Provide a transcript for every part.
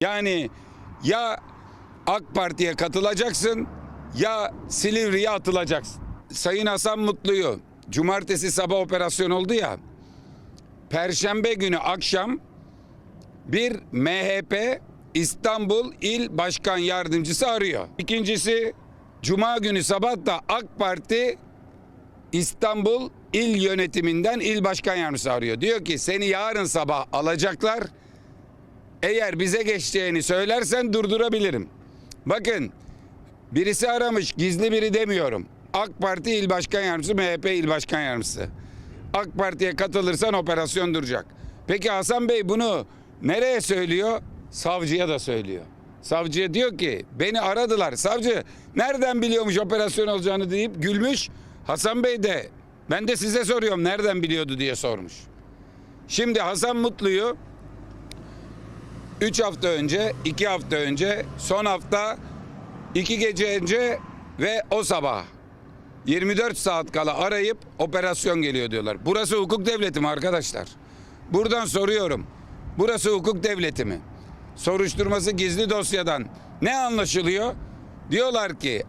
Yani ya AK Parti'ye katılacaksın ya Silivri'ye atılacaksın. Sayın Hasan Mutlu'yu cumartesi sabah operasyon oldu ya. Perşembe günü akşam bir MHP İstanbul İl Başkan Yardımcısı arıyor. İkincisi Cuma günü sabah da AK Parti İstanbul İl Yönetiminden İl Başkan Yardımcısı arıyor. Diyor ki seni yarın sabah alacaklar. Eğer bize geçeceğini söylersen durdurabilirim. Bakın birisi aramış gizli biri demiyorum. AK Parti İl Başkan Yardımcısı, MHP İl Başkan Yardımcısı. AK Parti'ye katılırsan operasyon duracak. Peki Hasan Bey bunu nereye söylüyor? Savcıya da söylüyor. Savcıya diyor ki beni aradılar. Savcı nereden biliyormuş operasyon olacağını deyip gülmüş. Hasan Bey de ben de size soruyorum nereden biliyordu diye sormuş. Şimdi Hasan Mutlu'yu 3 hafta önce, 2 hafta önce, son hafta 2 gece önce ve o sabah 24 saat kala arayıp operasyon geliyor diyorlar. Burası hukuk devleti mi arkadaşlar? Buradan soruyorum. Burası hukuk devleti mi? Soruşturması gizli dosyadan ne anlaşılıyor? Diyorlar ki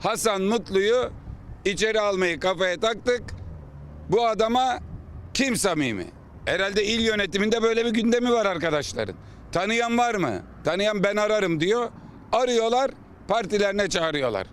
Hasan Mutlu'yu içeri almayı kafaya taktık. Bu adama kim samimi? Herhalde il yönetiminde böyle bir gündemi var arkadaşların. Tanıyan var mı? Tanıyan ben ararım diyor. Arıyorlar, partilerine çağırıyorlar.